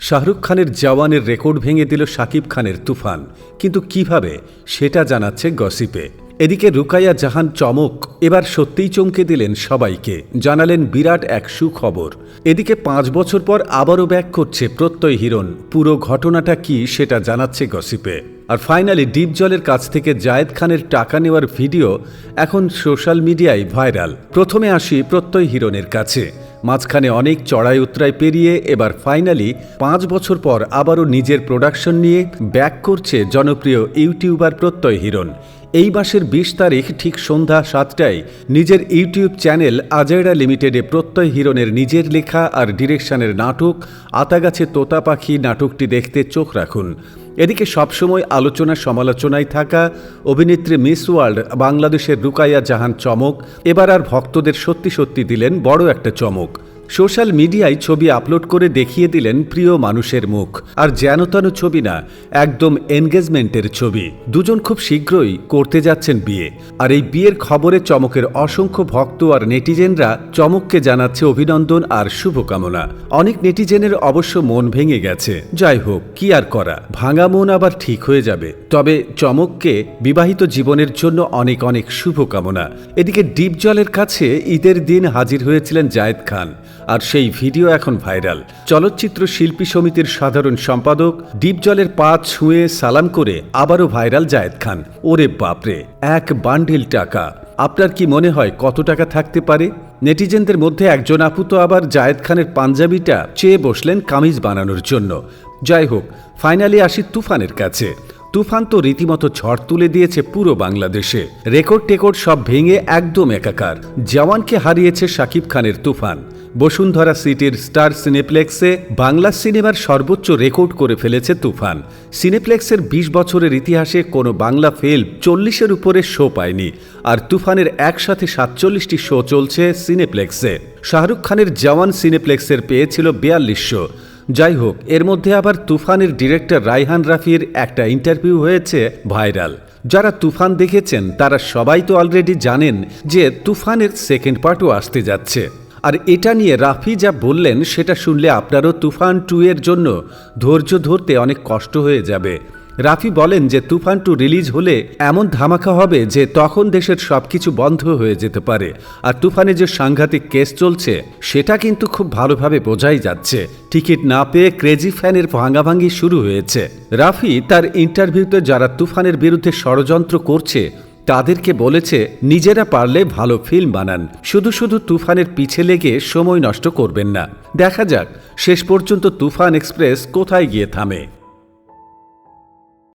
শাহরুখ খানের জওয়ানের রেকর্ড ভেঙে দিল শাকিব খানের তুফান। কিন্তু কীভাবে, সেটা জানাচ্ছে গসিপে। এদিকে রুকাইয়া জাহান চমক, এবার সত্যিই চমকে দিলেন সবাইকে, জানালেন বিরাট এক সুখবর। এদিকে পাঁচ বছর পর আবারও ব্যাক করছে প্রত্যয় হিরণ, পুরো ঘটনাটা কি সেটা জানাচ্ছে গসিপে। আর ফাইনালি ডিপ জলের কাছ থেকে জায়েদ খানের টাকা নেওয়ার ভিডিও এখন সোশ্যাল মিডিয়ায় ভাইরাল। প্রথমে আসি প্রত্যয় হিরণের কাছে। মাঝখানে অনেক চড়াই উতরাই পেরিয়ে এবার ফাইনালি পাঁচ বছর পর আবারও নিজের প্রোডাকশন নিয়ে ব্যাক করছে জনপ্রিয় ইউটিউবার প্রত্যয় হিরণ। এই মাসের বিশ তারিখ ঠিক সন্ধ্যা সাতটায় নিজের ইউটিউব চ্যানেল আজাইরা লিমিটেডে প্রত্যয় হিরণের নিজের লেখা আর ডিরেকশনের নাটক, আতাগাছে তোতা পাখি নাটকটি দেখতে চোখ রাখুন। এদিকে সবসময় আলোচনা সমালোচনায় থাকা অভিনেত্রী মিস ওয়ার্ল্ড, বাংলাদেশের রুকাইয়া জাহান চমক, এবার আর ভক্তদের সত্যি সত্যি দিলেন বড় একটা চমক। সোশ্যাল মিডিয়ায় ছবি আপলোড করে দেখিয়ে দিলেন প্রিয় মানুষের মুখ। আর যেন তেন ছবি না, একদম এনগেজমেন্টের ছবি। দুজন খুব শীঘ্রই করতে যাচ্ছেন বিয়ে। আর এই বিয়ের খবরে চমকের অসংখ্য ভক্ত আর নেটিজেনরা চমককে জানাচ্ছে অভিনন্দন আর শুভকামনা। অনেক নেটিজেনের অবশ্য মন ভেঙে গেছে। যাই হোক, কি আর করা? ভাঙা মন আবার ঠিক হয়ে যাবে। তবে চমককে বিবাহিত জীবনের জন্য অনেক অনেক শুভকামনা। এদিকে ডিপ জলের কাছে ঈদের দিন হাজির হয়েছিলেন জায়েদ খান, আর সেই ভিডিও এখন ভাইরাল। চলচ্চিত্র শিল্পী সমিতির সাধারণ সম্পাদক ডিপ জলের পা ছুঁয়ে সালাম করে আবারও ভাইরাল জায়েদ খান। ওরে বাপরে, এক বান্ডিল টাকা। আপনার কি মনে হয় কত টাকা থাকতে পারে? নেটিজেনদের মধ্যে একজন আপু তো আবার জায়েদ খানের পাঞ্জাবিটা চেয়ে বসলেন কামিজ বানানোর জন্য। যাই হোক, ফাইনালি আসি তুফানের কাছে। তুফান তো রীতিমতো ঝড় তুলে দিয়েছে পুরো বাংলাদেশে। রেকর্ড টেকর্ড সব ভেঙে একদম একাকার। জওয়ানকে হারিয়েছে শাকিব খানের তুফান। বসুন্ধরা সিটির স্টার সিনেপ্লেক্সে বাংলা সিনেমার সর্বোচ্চ রেকর্ড করে ফেলেছে তুফান। সিনেপ্লেক্সের ২০ বছরের ইতিহাসে কোনো বাংলা ফিল্ম চল্লিশের উপরে শো পায়নি, আর তুফানের একসাথে সাতচল্লিশটি শো চলছে সিনেপ্লেক্সে। শাহরুখ খানের জওয়ান সিনেপ্লেক্সের পেয়েছিল বিয়াল্লিশশো। যাই হোক এর মধ্যে আবার তুফানের ডিরেক্টর রাইহান রাফির একটা ইন্টারভিউ হয়েছে ভাইরাল। যারা তুফান দেখেছেন, তারা সবাই তো অলরেডি জানেন যে তুফানের সেকেন্ড পার্টও আসতে যাচ্ছে। আর এটা নিয়ে রাফি যা বললেন, সেটা শুনলে আপনারও তুফান টু এর জন্য ধৈর্য ধরতে অনেক কষ্ট হয়ে যাবে। রাফি বলেন যে তুফান টু রিলিজ হলে এমন ধামাকা হবে যে তখন দেশের সবকিছু বন্ধ হয়ে যেতে পারে। আর তুফানে যে সাংঘাতিক কেস চলছে, সেটা কিন্তু খুব ভালোভাবে বোঝাই যাচ্ছে। টিকিট না পেয়ে ক্রেজি ফ্যানের ভাঙাভাঙি শুরু হয়েছে। রাফি তার ইন্টারভিউতে যারা তুফানের বিরুদ্ধে ষড়যন্ত্র করছে, তাদেরকে বলেছে নিজেরা পারলে ভালো ফিল্ম বানান। শুধু শুধু তুফানের পিছে লেগে সময় নষ্ট করবেন না। দেখা যাক, শেষ পর্যন্ত তুফান এক্সপ্রেস কোথায় গিয়ে থামে।